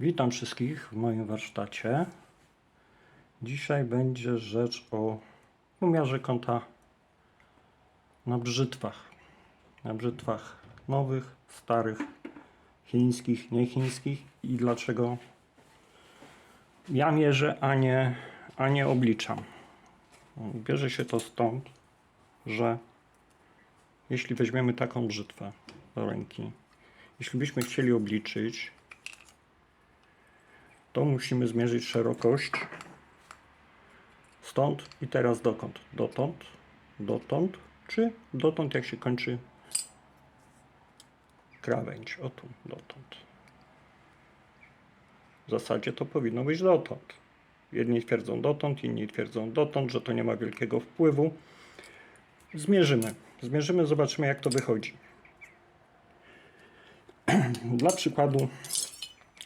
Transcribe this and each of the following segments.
Witam wszystkich w moim warsztacie. Dzisiaj będzie rzecz o umiarze kąta na brzytwach. Na brzytwach nowych, starych, chińskich, niechińskich i dlaczego ja mierzę, a nie, a nie obliczam. Bierze się to stąd, że jeśli weźmiemy taką brzytwę do ręki, jeśli byśmy chcieli obliczyć, to musimy zmierzyć szerokość stąd i teraz dokąd? Dotąd, dotąd, czy dotąd jak się kończy krawędź, o tu, dotąd. W zasadzie to powinno być dotąd. Jedni twierdzą dotąd, inni twierdzą dotąd, że to nie ma wielkiego wpływu. Zmierzymy. Zmierzymy, zobaczymy jak to wychodzi. Dla przykładu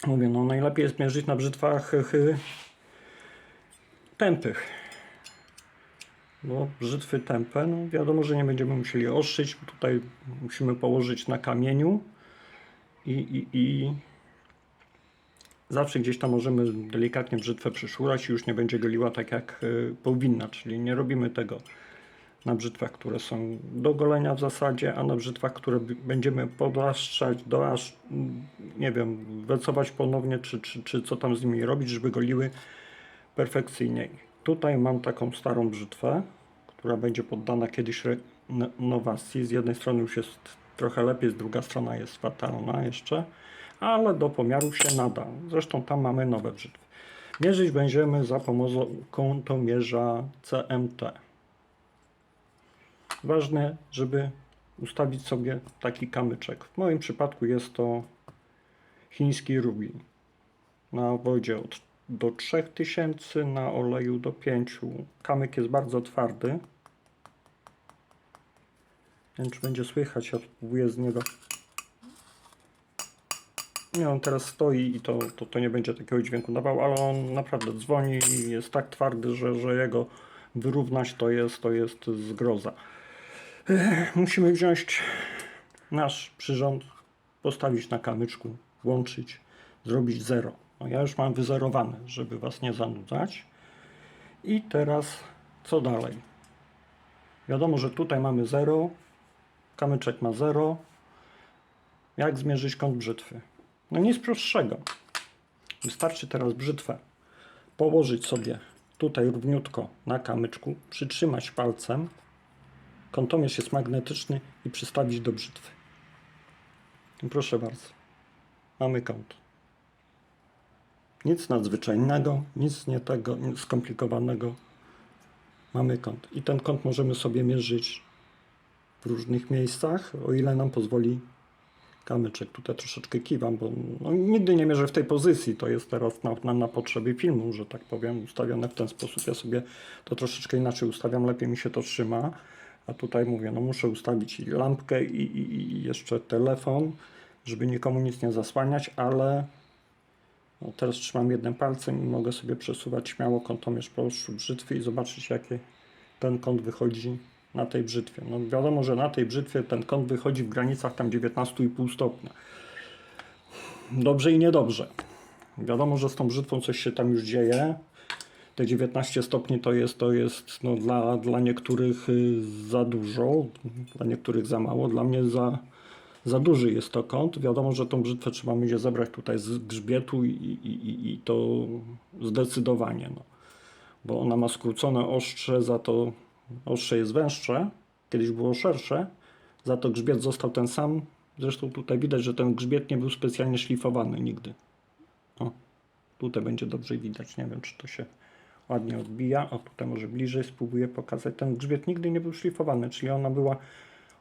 mówię, no najlepiej jest mierzyć na brzytwach chy, tępych. Bo brzytwy tępe, no wiadomo, że nie będziemy musieli ostrzyć. Tutaj musimy położyć na kamieniu i, i, i zawsze gdzieś tam możemy delikatnie brzytwę przyszurać i już nie będzie goliła tak jak y, powinna, czyli nie robimy tego na brzytwach, które są do golenia w zasadzie, a na brzytwach, które będziemy podaszczać, doaż, nie wiem, wecować ponownie, czy, czy, czy co tam z nimi robić, żeby goliły perfekcyjniej. Tutaj mam taką starą brzytwę, która będzie poddana kiedyś renowacji. Z jednej strony już jest trochę lepiej, z druga strona jest fatalna jeszcze, ale do pomiaru się nada. Zresztą tam mamy nowe brzytwy. Mierzyć będziemy za pomocą kątomierza CMT. Ważne, żeby ustawić sobie taki kamyczek. W moim przypadku jest to chiński rubin. Na wodzie od, do 3000, na oleju do 5. Kamyk jest bardzo twardy. Nie wiem, czy będzie słychać, ja spróbuję z niego. Nie, on teraz stoi i to, to, to nie będzie takiego dźwięku dawał, ale on naprawdę dzwoni i jest tak twardy, że, że jego wyrównać to jest, to jest zgroza. Musimy wziąć nasz przyrząd, postawić na kamyczku, włączyć, zrobić zero. No ja już mam wyzerowane, żeby Was nie zanudzać. I teraz co dalej? Wiadomo, że tutaj mamy 0, kamyczek ma 0. Jak zmierzyć kąt brzytwy? No nic prostszego. Wystarczy teraz brzytwę położyć sobie tutaj równiutko na kamyczku, przytrzymać palcem, kątomierz jest magnetyczny i przystawić do brzytwy. Proszę bardzo, mamy kąt. Nic nadzwyczajnego, nic nie tego nic skomplikowanego. Mamy kąt. I ten kąt możemy sobie mierzyć w różnych miejscach, o ile nam pozwoli kamyczek. Tutaj troszeczkę kiwam, bo no, nigdy nie mierzę w tej pozycji. To jest teraz na, na, na potrzeby filmu, że tak powiem, ustawione w ten sposób. Ja sobie to troszeczkę inaczej ustawiam, lepiej mi się to trzyma. A tutaj mówię, no muszę ustawić i lampkę i, i, i jeszcze telefon, żeby nikomu nic nie zasłaniać, ale no, teraz trzymam jednym palcem i mogę sobie przesuwać śmiało kątomierz po ostrzu brzytwy i zobaczyć, jaki ten kąt wychodzi na tej brzytwie. No wiadomo, że na tej brzytwie ten kąt wychodzi w granicach tam 19,5 stopnia. Dobrze i niedobrze. Wiadomo, że z tą brzytwą coś się tam już dzieje. Te 19 stopni to jest, to jest no, dla, dla niektórych y, za dużo, dla niektórych za mało, dla mnie za, za duży jest to kąt. Wiadomo, że tą brzytwę trzeba będzie zebrać tutaj z grzbietu i, i, i, to zdecydowanie. No. Bo ona ma skrócone ostrze, za to ostrze jest węższe, kiedyś było szersze, za to grzbiet został ten sam. Zresztą tutaj widać, że ten grzbiet nie był specjalnie szlifowany nigdy. O, tutaj będzie dobrze widać. Nie wiem, czy to się ładnie odbija. O, tutaj może bliżej spróbuję pokazać. Ten grzbiet nigdy nie był szlifowany, czyli ona była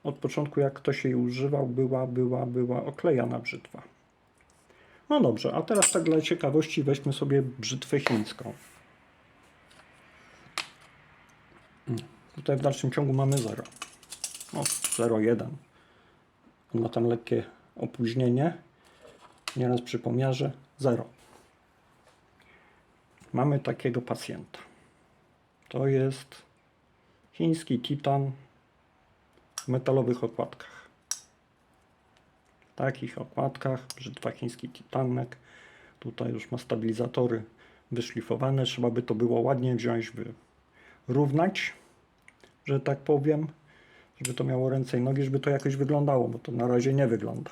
od początku, jak ktoś jej używał, była, była, była oklejana brzytwa. No dobrze, a teraz tak dla ciekawości weźmy sobie brzytwę chińską. Tutaj w dalszym ciągu mamy 0. O, 0,1. On ma tam lekkie opóźnienie. Nieraz przy pomiarze 0. Mamy takiego pacjenta. To jest chiński titan w metalowych okładkach. W takich okładkach brzytwa chiński titanek Tutaj już ma stabilizatory wyszlifowane. Trzeba by to było ładnie wziąć, wyrównać, że tak powiem, żeby to miało ręce i nogi, żeby to jakoś wyglądało, bo to na razie nie wygląda.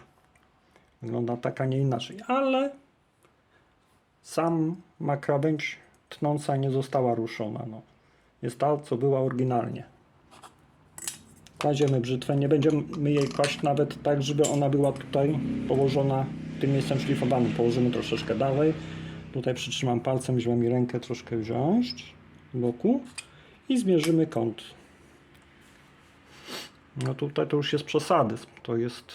Wygląda tak, a nie inaczej, ale sam ma krawędź tnąca nie została ruszona. No. Jest ta, co była oryginalnie. Kładziemy brzytwę, nie będziemy jej kłaść nawet tak, żeby ona była tutaj położona tym miejscem szlifowanym. Położymy troszeczkę dalej. Tutaj przytrzymam palcem, źle mi rękę troszkę wziąć boku i zmierzymy kąt. No tutaj to już jest przesadyzm. To jest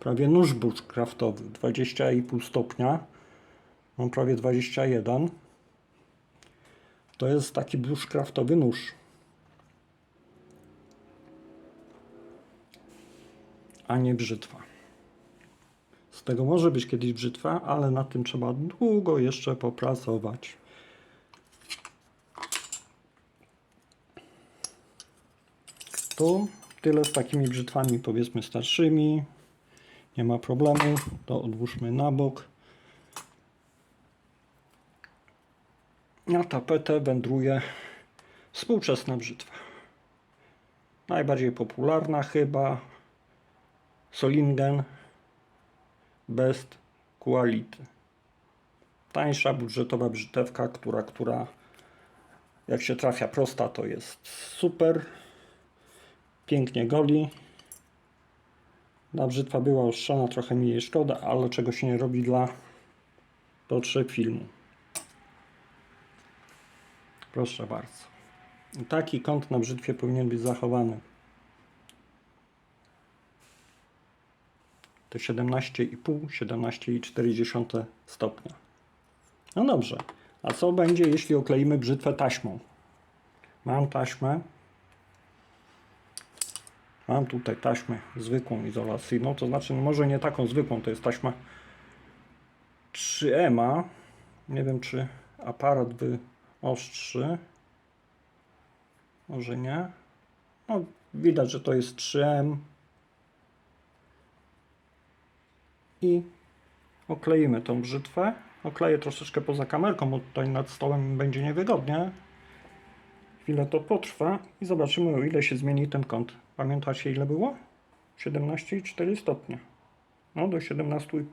prawie nóż bushcraftowy, 20,5 stopnia. Mam prawie 21. To jest taki bushcraftowy nóż. A nie brzytwa. Z tego może być kiedyś brzytwa, ale nad tym trzeba długo jeszcze popracować. To tyle z takimi brzytwami, powiedzmy starszymi. Nie ma problemu. To odłóżmy na bok. Na tapetę wędruje współczesna brzytwa. Najbardziej popularna chyba Solingen Best Quality. Tańsza, budżetowa brzytewka, która, która jak się trafia prosta, to jest super. Pięknie goli. Ta brzytwa była ostrzana, trochę mi jej szkoda, ale czego się nie robi dla potrzeb filmu. Proszę bardzo. Taki kąt na brzytwie powinien być zachowany. To 17,5, 17,4 stopnia. No dobrze. A co będzie, jeśli okleimy brzytwę taśmą? Mam taśmę. Mam tutaj taśmę zwykłą izolacyjną, to znaczy no może nie taką zwykłą, to jest taśma 3EMA. Nie wiem, czy aparat wyostrzy. Może nie. No, widać, że to jest 3M. I okleimy tą brzytwę. Okleję troszeczkę poza kamerką, bo tutaj nad stołem będzie niewygodnie. Chwilę to potrwa i zobaczymy, o ile się zmieni ten kąt. Pamiętacie, ile było? 17,4 stopnia. No, do 17,5.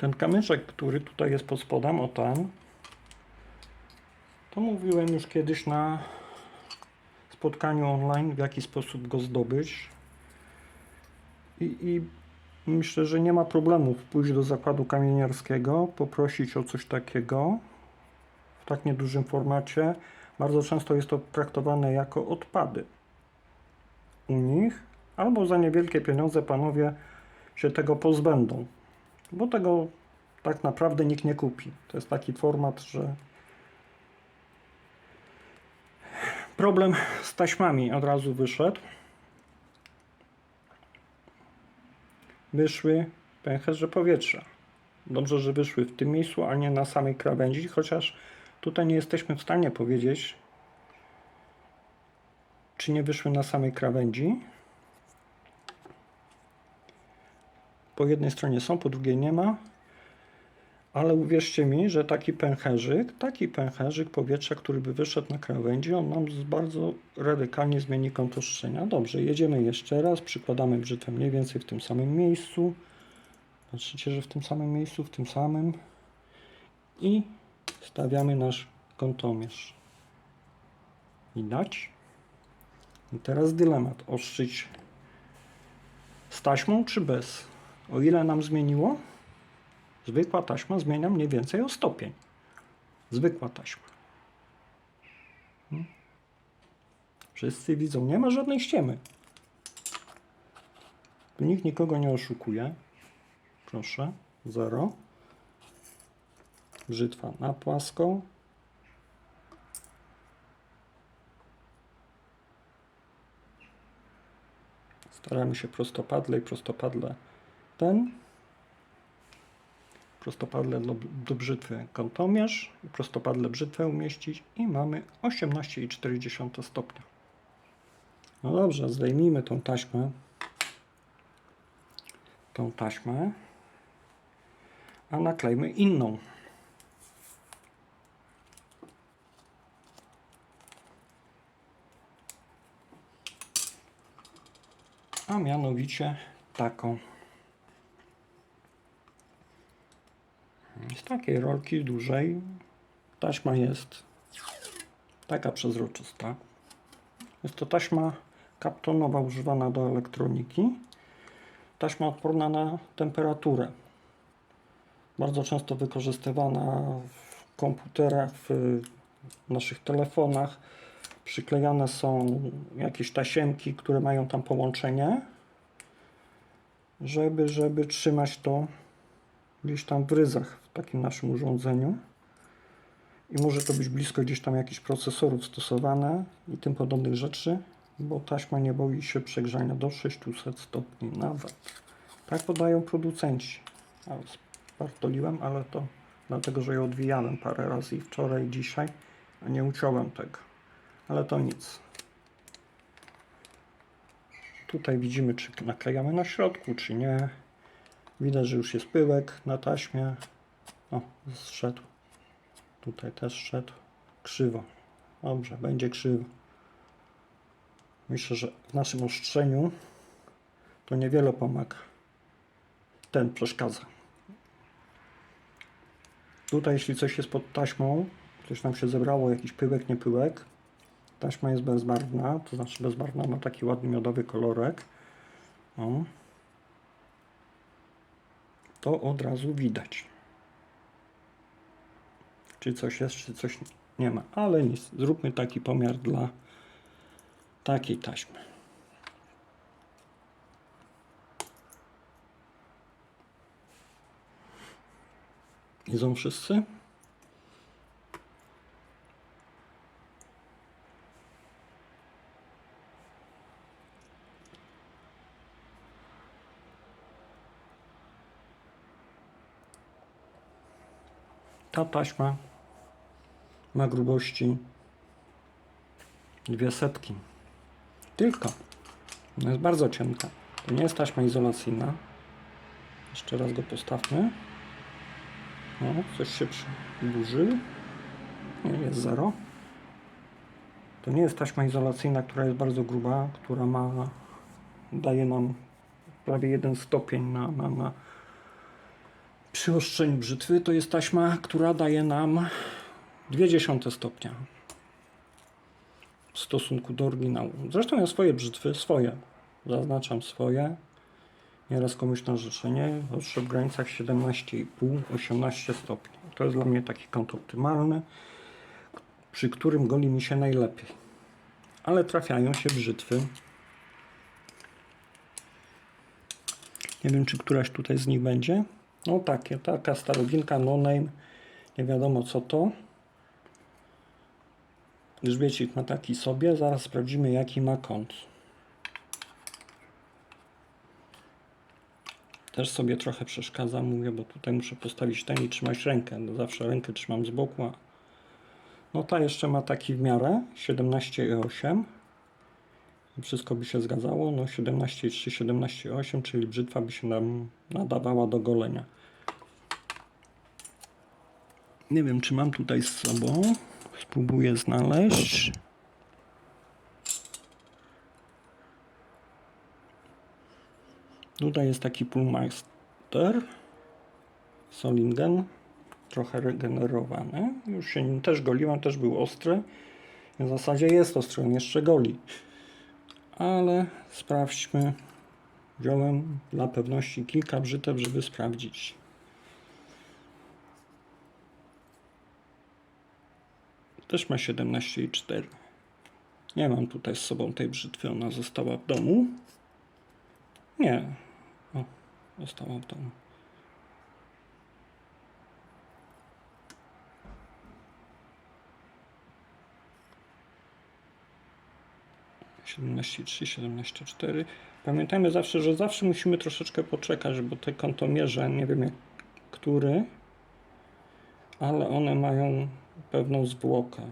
Ten kamyczek, który tutaj jest pod spodem, o ten, to mówiłem już kiedyś na spotkaniu online, w jaki sposób go zdobyć. I, i myślę, że nie ma problemu pójść do zakładu kamieniarskiego, poprosić o coś takiego w tak niedużym formacie. Bardzo często jest to traktowane jako odpady u nich, albo za niewielkie pieniądze panowie się tego pozbędą bo tego tak naprawdę nikt nie kupi. To jest taki format, że problem z taśmami od razu wyszedł. Wyszły pęcherze powietrza. Dobrze, że wyszły w tym miejscu, a nie na samej krawędzi, chociaż tutaj nie jesteśmy w stanie powiedzieć, czy nie wyszły na samej krawędzi. Po jednej stronie są, po drugiej nie ma. Ale uwierzcie mi, że taki pęcherzyk, taki pęcherzyk powietrza, który by wyszedł na krawędzi, on nam bardzo radykalnie zmieni kąt ostrzenia. Dobrze, jedziemy jeszcze raz, przykładamy brzytwę mniej więcej w tym samym miejscu. Patrzycie, że w tym samym miejscu, w tym samym. I stawiamy nasz kątomierz. Widać? I teraz dylemat, ostrzyć z taśmą czy bez? O ile nam zmieniło? Zwykła taśma zmienia mniej więcej o stopień. Zwykła taśma. Hmm? Wszyscy widzą, nie ma żadnej ściemy. Tu nikt nikogo nie oszukuje. Proszę, zero. Brzytwa na płasko. Staramy się prostopadle i prostopadle ten. Prostopadle do, do brzytwy kątomierz i prostopadle brzytwę umieścić i mamy 18,4 stopnia. No dobrze, zdejmijmy tą taśmę. Tą taśmę. A naklejmy inną. A mianowicie taką. Z takiej rolki dużej taśma jest taka przezroczysta. Jest to taśma kaptonowa używana do elektroniki. Taśma odporna na temperaturę. Bardzo często wykorzystywana w komputerach, w naszych telefonach. Przyklejane są jakieś tasiemki, które mają tam połączenie, żeby, żeby trzymać to gdzieś tam w ryzach w takim naszym urządzeniu. I może to być blisko gdzieś tam jakichś procesorów stosowane i tym podobnych rzeczy, bo taśma nie boi się przegrzania do 600 stopni nawet. Tak podają producenci. Ale spartoliłem, ale to dlatego, że je odwijałem parę razy i wczoraj, i dzisiaj, a nie uciąłem tego. Ale to nic. Tutaj widzimy, czy naklejamy na środku, czy nie. Widać, że już jest pyłek na taśmie. O, zszedł. Tutaj też szedł. Krzywo. Dobrze, będzie krzywo. Myślę, że w naszym ostrzeniu to niewiele pomaga. Ten przeszkadza. Tutaj, jeśli coś jest pod taśmą, coś nam się zebrało, jakiś pyłek, nie pyłek, taśma jest bezbarwna, to znaczy bezbarwna ma taki ładny miodowy kolorek. O. To od razu widać. Czy coś jest, czy coś nie ma. Ale nic, zróbmy taki pomiar dla takiej taśmy. Idą wszyscy? Ta taśma ma grubości dwie setki. Tylko. Jest bardzo cienka. To nie jest taśma izolacyjna. Jeszcze raz go postawmy. Coś się przyburzy. Nie, jest zero. To nie jest taśma izolacyjna, która jest bardzo gruba, która ma, daje nam prawie jeden stopień na, na, na przyostrzeniu brzytwy. To jest taśma, która daje nam 0,2 stopnia w stosunku do oryginału. Zresztą ja swoje brzytwy, swoje, zaznaczam swoje. Nieraz komuś na życzenie, ostrze w granicach 17,5-18 stopni. To jest dla mnie taki kąt optymalny, przy którym goli mi się najlepiej. Ale trafiają się brzytwy. Nie wiem, czy któraś tutaj z nich będzie. No takie, taka staroginka, no name, nie wiadomo co to. Grzbiecik ma taki sobie, zaraz sprawdzimy jaki ma kąt. Też sobie trochę przeszkadza, mówię, bo tutaj muszę postawić ten i trzymać rękę. No zawsze rękę trzymam z boku. No ta jeszcze ma taki w miarę 17,8. Wszystko by się zgadzało. No 17,3, 17,8, czyli brzytwa by się nam nadawała do golenia. Nie wiem, czy mam tutaj z sobą. Spróbuję znaleźć. Tutaj jest taki Pullmeister Solingen, trochę regenerowany. Już się nim też goliłem, też był ostry. W zasadzie jest ostry, on jeszcze goli. Ale sprawdźmy. Wziąłem dla pewności kilka brzytew, żeby sprawdzić. Też ma 17,4. Nie mam tutaj z sobą tej brzytwy, ona została w domu. Nie, Została w domu. Siedemnaście trzy, siedemnaście cztery. Pamiętajmy zawsze, że zawsze musimy troszeczkę poczekać, bo te kątomierze, nie wiem jak który, ale one mają pewną zwłokę.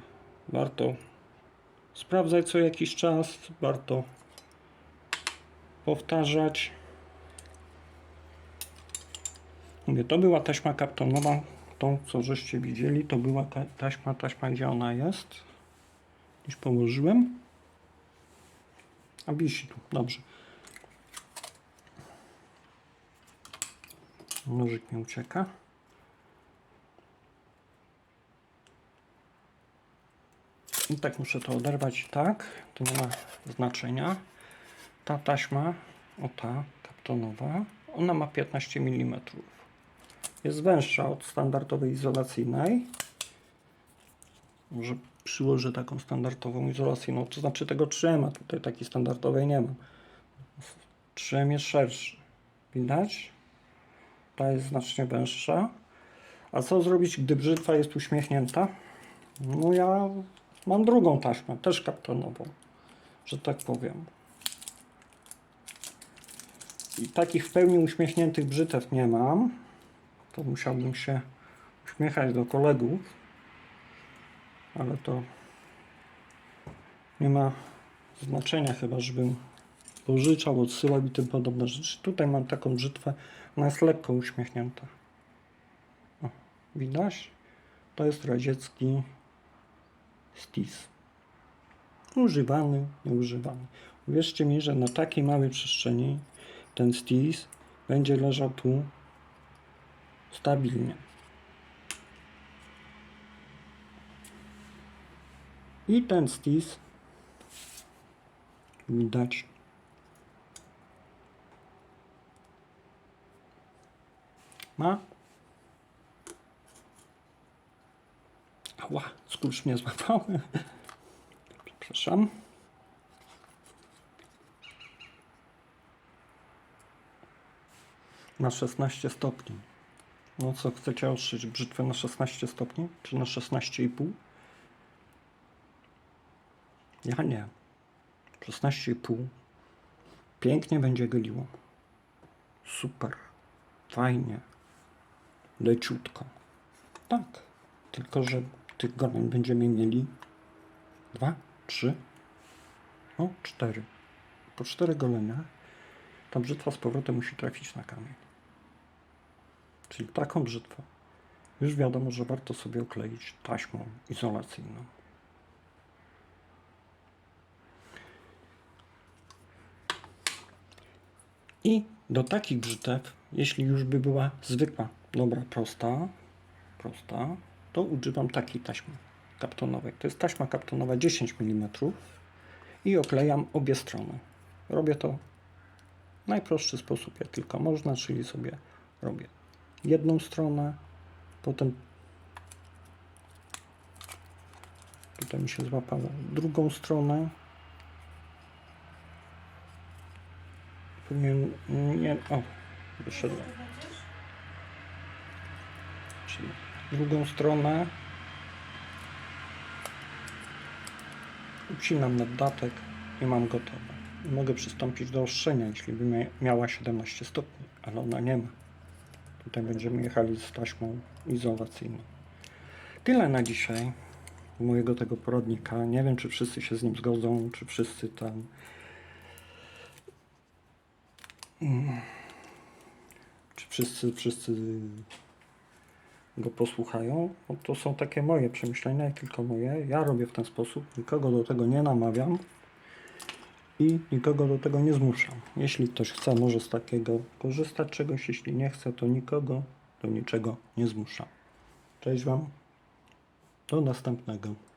Warto sprawdzać co jakiś czas, warto powtarzać. Mówię, to była taśma kaptonowa, tą co żeście widzieli, to była ta- taśma, taśma gdzie ona jest. Już położyłem. A wisi tu, dobrze. Nożyk mi ucieka. I tak muszę to oderwać tak, to nie ma znaczenia. Ta taśma, o ta kaptonowa, ona ma 15 mm. Jest węższa od standardowej izolacyjnej. Może przyłożę taką standardową izolacyjną, to znaczy tego trzema, tutaj takiej standardowej nie mam. Trzem jest szerszy. Widać? Ta jest znacznie węższa. A co zrobić, gdy brzytwa jest uśmiechnięta? No ja mam drugą taśmę, też kaptonową, że tak powiem. I takich w pełni uśmiechniętych brzytew nie mam. To musiałbym się uśmiechać do kolegów, ale to nie ma znaczenia chyba, żebym pożyczał, odsyłał i tym podobne rzeczy. Tutaj mam taką brzytwę, ona jest lekko uśmiechnięta. O, widać? To jest radziecki stis. Używany, nieużywany. Uwierzcie mi, że na takiej małej przestrzeni ten stis będzie leżał tu stabilnie. I ten stis widać ma Ała, skurcz mnie złapał. Przepraszam. Na 16 stopni. No co, chcecie ostrzyć brzytwę na 16 stopni? Czy na 16,5? Ja nie. 16,5. Pięknie będzie goliło. Super. Fajnie. Leciutko. Tak. Tylko, że tych goleń będziemy mieli dwa, trzy, no cztery. Po cztery goleniach ta brzytwa z powrotem musi trafić na kamień. Czyli taką brzytwę już wiadomo, że warto sobie okleić taśmą izolacyjną. I do takich brzytew, jeśli już by była zwykła, dobra, prosta, prosta, to używam takiej taśmy kaptonowej. To jest taśma kaptonowa 10 mm i oklejam obie strony. Robię to w najprostszy sposób, jak tylko można, czyli sobie robię jedną stronę, potem tutaj mi się złapało drugą stronę. Powinien, nie, o, wyszedłem. Czyli drugą stronę ucinam naddatek i mam gotowe. Mogę przystąpić do ostrzenia, jeśli by mia- miała 17 stopni, ale ona nie ma. Tutaj będziemy jechali z taśmą izolacyjną. Tyle na dzisiaj mojego tego poradnika. Nie wiem, czy wszyscy się z nim zgodzą, czy wszyscy tam. Czy wszyscy, wszyscy go posłuchają. No to są takie moje przemyślenia, tylko moje. Ja robię w ten sposób, nikogo do tego nie namawiam i nikogo do tego nie zmuszam. Jeśli ktoś chce, może z takiego korzystać czegoś, jeśli nie chce, to nikogo do niczego nie zmuszam. Cześć Wam, do następnego.